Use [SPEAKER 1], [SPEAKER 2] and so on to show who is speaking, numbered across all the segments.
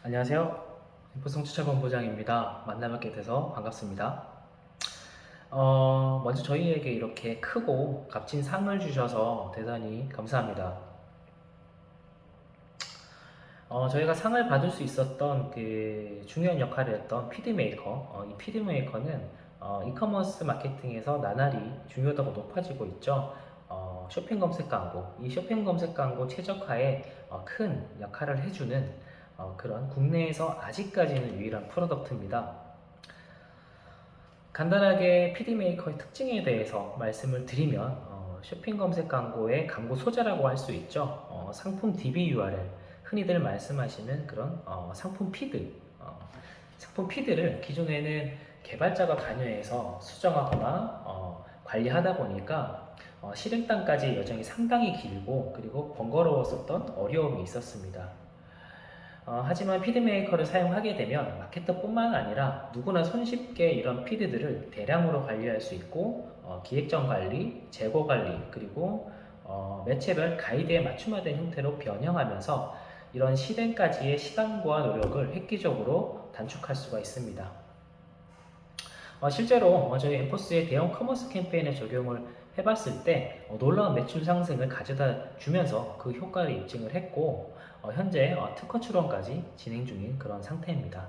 [SPEAKER 1] 안녕하세요. 인포성 추천본부장입니다. 만나뵙게 돼서 반갑습니다. 어, 먼저 저희에게 이렇게 크고 값진 상을 주셔서 대단히 감사합니다. 어, 저희가 상을 받을 수 있었던 그 중요한 역할을 했던 피드메이커, 어, 이 피드메이커는 어, 이커머스 마케팅에서 나날이 중요도가 높아지고 있죠. 어, 쇼핑 검색 광고, 이 쇼핑 검색 광고 최적화에 어, 큰 역할을 해주는 어, 그런 국내에서 아직까지는 유일한 프로덕트입니다. 간단하게 PD메이커의 특징에 대해서 말씀을 드리면 어, 쇼핑 검색 광고의 광고 소재라고 할 수 있죠. 어, 상품 DB URL, 흔히들 말씀하시는 그런 어, 상품 피드, 어, 상품 피드를 기존에는 개발자가 관여해서 수정하거나 어, 관리하다 보니까 어, 실행단까지 여정이 상당히 길고 그리고 번거로웠었던 어려움이 있었습니다. 어, 하지만 피드메이커를 사용하게 되면 마케터뿐만 아니라 누구나 손쉽게 이런 피드들을 대량으로 관리할 수 있고 어, 기획전 관리, 재고 관리 그리고 어, 매체별 가이드에 맞춤화된 형태로 변형하면서 이런 실행까지의 시간과 노력을 획기적으로 단축할 수가 있습니다. 어, 실제로 어, 저희 엠포스의 대형 커머스 캠페인에 적용을 해봤을 때 어, 놀라운 매출 상승을 가져다 주면서 그 효과를 입증을 했고 어, 현재 어, 특허 출원까지 진행 중인 그런 상태입니다.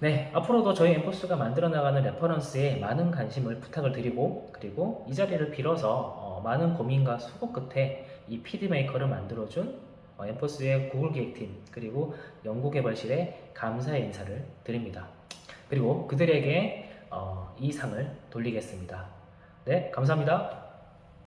[SPEAKER 1] 네, 앞으로도 저희 엠포스가 만들어 나가는 레퍼런스에 많은 관심을 부탁을 드리고 그리고 이 자리를 빌어서 어, 많은 고민과 수고 끝에 이 피드메이커를 만들어준 어, 엠포스의 구글 기획팀 그리고 연구개발실에 감사의 인사를 드립니다. 그리고 그들에게 어, 이 상을 돌리겠습니다. 네, 감사합니다.